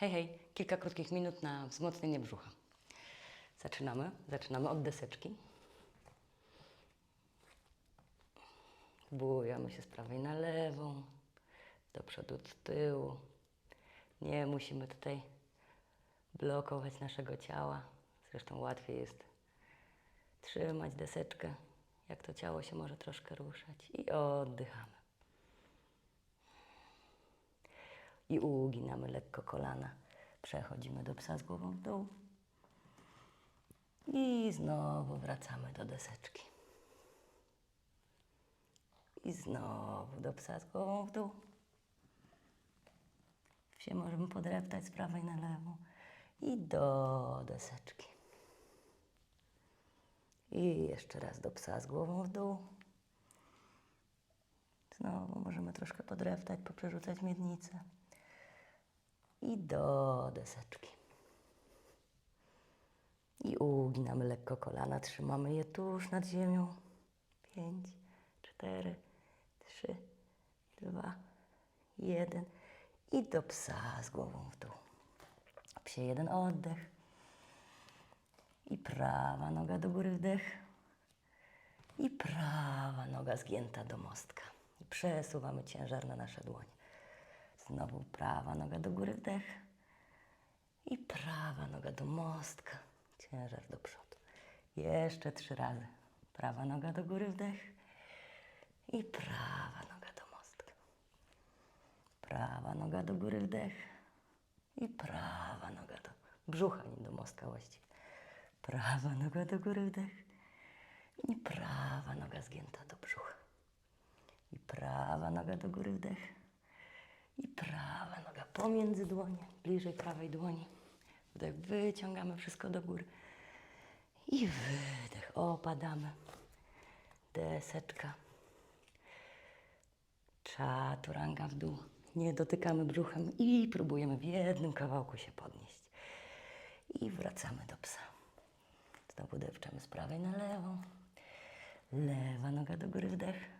Hej, hej, kilka krótkich minut na wzmocnienie brzucha. Zaczynamy. Zaczynamy od deseczki. Bujamy się z prawej na lewą, do przodu, do tyłu. Nie musimy tutaj blokować naszego ciała. Zresztą łatwiej jest trzymać deseczkę, jak to ciało się może troszkę ruszać. I oddychamy. I uginamy lekko kolana. Przechodzimy do psa z głową w dół. I znowu wracamy do deseczki. I znowu do psa z głową w dół. Się możemy podreptać z prawej na lewą. I do deseczki. I jeszcze raz do psa z głową w dół. Znowu możemy troszkę podreptać, poprzerzucać miednicę. I do deseczki. I uginamy lekko kolana, trzymamy je tuż nad ziemią. Pięć, cztery, trzy, dwa, jeden. I do psa z głową w dół. Psie jeden oddech. I prawa noga do góry wdech. I prawa noga zgięta do mostka. I przesuwamy ciężar na nasze dłonie. Znowu prawa noga do góry wdech. I prawa noga do mostka. Ciężar do przodu. Jeszcze trzy razy. Prawa noga do góry wdech. I prawa noga do mostka. Prawa noga do góry wdech. I prawa noga do brzucha, nie do mostka właściwie. Prawa noga do góry wdech. I prawa noga zgięta do brzucha. I prawa noga do góry wdech. I prawa noga pomiędzy dłonie, bliżej prawej dłoni. Wdech, wyciągamy wszystko do góry. I wydech, opadamy. Deseczka. Czaturanga w dół. Nie dotykamy brzuchem i próbujemy w jednym kawałku się podnieść. I wracamy do psa. Znowu depczemy z prawej na lewą. Lewa noga do góry wdech.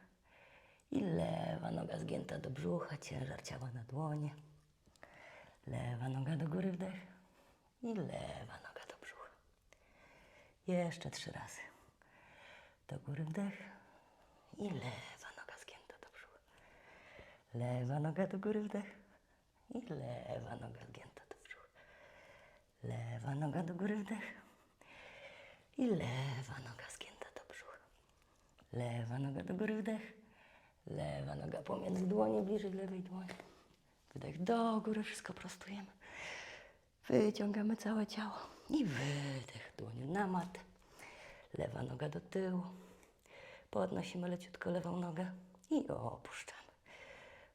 I lewa noga zgięta do brzucha, ciężar ciała na dłonie. Lewa noga do góry wdech. I lewa noga do brzucha. Jeszcze trzy razy. Do góry wdech. I lewa noga zgięta do brzucha. Lewa noga do góry wdech. I lewa noga zgięta do brzucha. Lewa noga do góry wdech. I lewa noga zgięta do brzucha. Lewa noga do góry wdech. Lewa noga pomiędzy dłonie, bliżej lewej dłoni. Wdech do góry, wszystko prostujemy. Wyciągamy całe ciało i wydech dłonią na matę. Lewa noga do tyłu. Podnosimy leciutko lewą nogę i opuszczamy.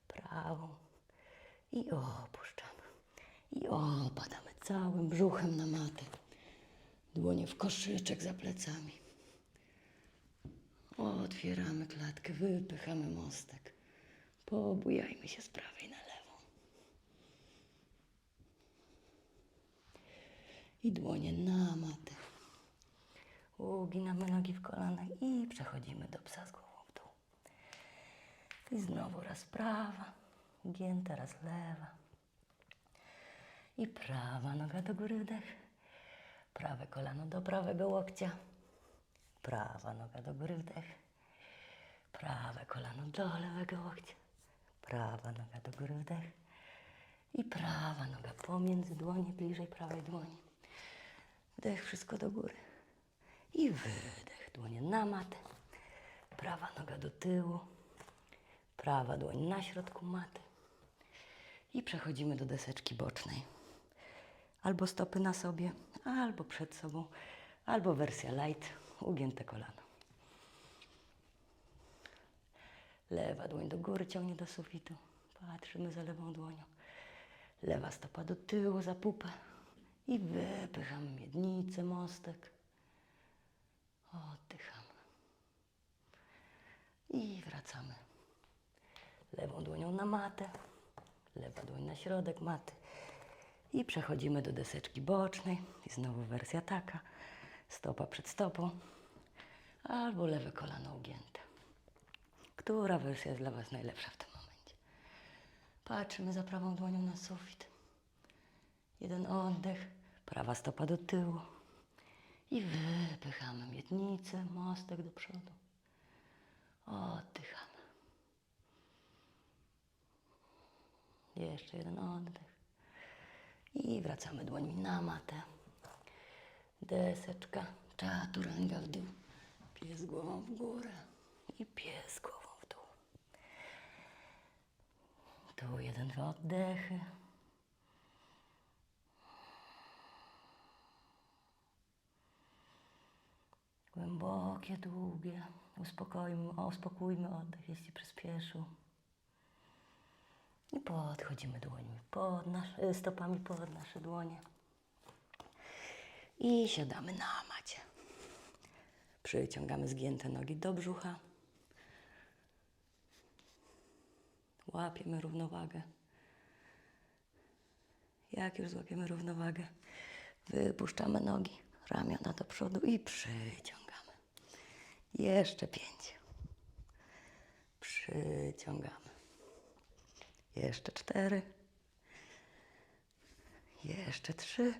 Prawą i opuszczamy. I opadamy całym brzuchem na matę. Dłonie w koszyczek za plecami. Otwieramy klatkę, wypychamy mostek. Pobujajmy się z prawej na lewą. I dłonie na matę. Uginamy nogi w kolanach i przechodzimy do psa z głową w dół. I znowu raz prawa, gięta, raz lewa. I prawa noga do góry wdech. Prawe kolano do prawego łokcia. Prawa noga do góry wdech. Prawe kolano do lewego łokcia. Prawa noga do góry wdech. I prawa noga pomiędzy dłonie, bliżej prawej dłoni. Wdech, wszystko do góry. I wydech, dłonie na matę. Prawa noga do tyłu. Prawa dłoń na środku maty. I przechodzimy do deseczki bocznej. Albo stopy na sobie, albo przed sobą, albo wersja light, ugięte kolano. Lewa dłoń do góry ciągnie do sufitu. Patrzymy za lewą dłonią. Lewa stopa do tyłu, za pupę. I wypychamy miednicę, mostek. Oddychamy. I wracamy. Lewą dłonią na matę. Lewa dłoń na środek maty. I przechodzimy do deseczki bocznej. I znowu wersja taka. Stopa przed stopą. Albo lewe kolano ugięte. Która wersja jest dla Was najlepsza w tym momencie? Patrzymy za prawą dłonią na sufit. Jeden oddech, prawa stopa do tyłu. I wypychamy miednicę, mostek do przodu. Oddychamy. Jeszcze jeden oddech. I wracamy dłońmi na matę. Deseczka, czaturanga w dół. Pies głową w górę i pies głową w dół. Tu jeden, dwa oddechy. Głębokie, długie. Uspokójmy, uspokójmy oddech, jeśli przyspieszył. I podchodzimy dłońmi pod nasz, e, stopami pod nasze dłonie. I siadamy na macie. Przyciągamy zgięte nogi do brzucha. Łapiemy równowagę. Jak już złapiemy równowagę, wypuszczamy nogi, ramiona do przodu i przyciągamy. Jeszcze pięć. Przyciągamy. Jeszcze cztery. Jeszcze trzy.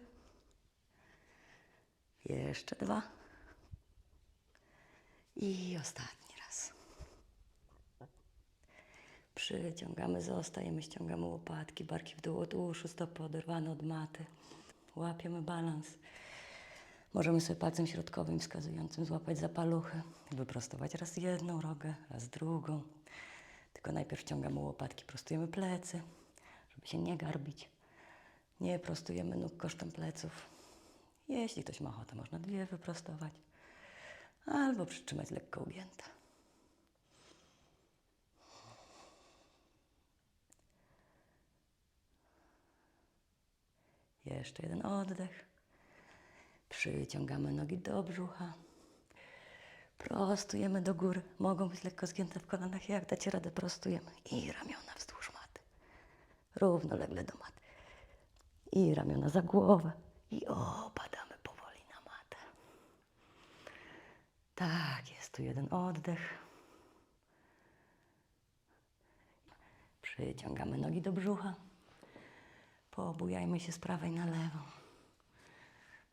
Jeszcze dwa. I ostatni raz. Przyciągamy, zostajemy, ściągamy łopatki, barki w dół od uszu, stopy oderwane od maty. Łapiemy balans. Możemy sobie palcem środkowym wskazującym złapać za paluchy, wyprostować raz jedną rogę, raz drugą. Tylko najpierw ściągamy łopatki, prostujemy plecy, żeby się nie garbić. Nie prostujemy nóg kosztem pleców. Jeśli ktoś ma ochotę, można dwie wyprostować. Albo przytrzymać lekko ugięte. Jeszcze jeden oddech. Przyciągamy nogi do brzucha. Prostujemy do góry. Mogą być lekko zgięte w kolanach. Jak dacie radę, prostujemy. I ramiona wzdłuż maty. Równolegle do maty. I ramiona za głowę. I opadamy powoli na matę. Tak, jest tu jeden oddech. Przyciągamy nogi do brzucha. Poobujajmy się z prawej na lewą.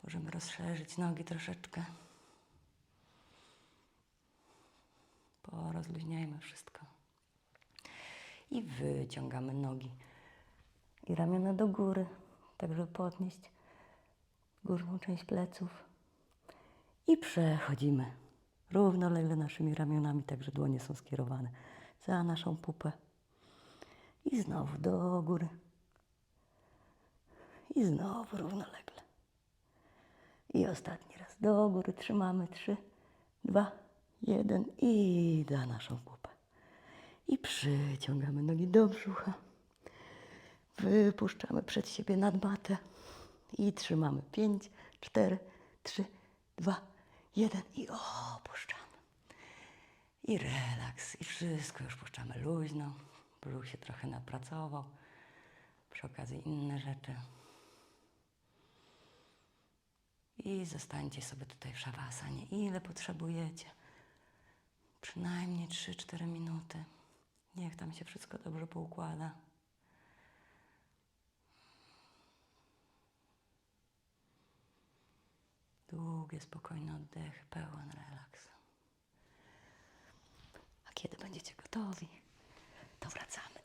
Możemy rozszerzyć nogi troszeczkę. Porozluźniajmy wszystko. I wyciągamy nogi i ramiona do góry, tak żeby podnieść górną część pleców. I przechodzimy równolegle naszymi ramionami, tak że dłonie są skierowane za naszą pupę. I znowu do góry. I znowu równolegle. I ostatni raz do góry trzymamy. Trzy, dwa, jeden i za naszą pupę. I przyciągamy nogi do brzucha. Wypuszczamy przed siebie nad matę. I trzymamy. Pięć, cztery, trzy, dwa, jeden i opuszczamy. I relaks. I wszystko już puszczamy luźno. Brzuch się trochę napracował. Przy okazji inne rzeczy. I zostańcie sobie tutaj w szawasanie, ile potrzebujecie. Przynajmniej 3-4 minuty. Niech tam się wszystko dobrze poukłada. Długie, spokojne oddechy, pełen relaks. A kiedy będziecie gotowi, to wracamy.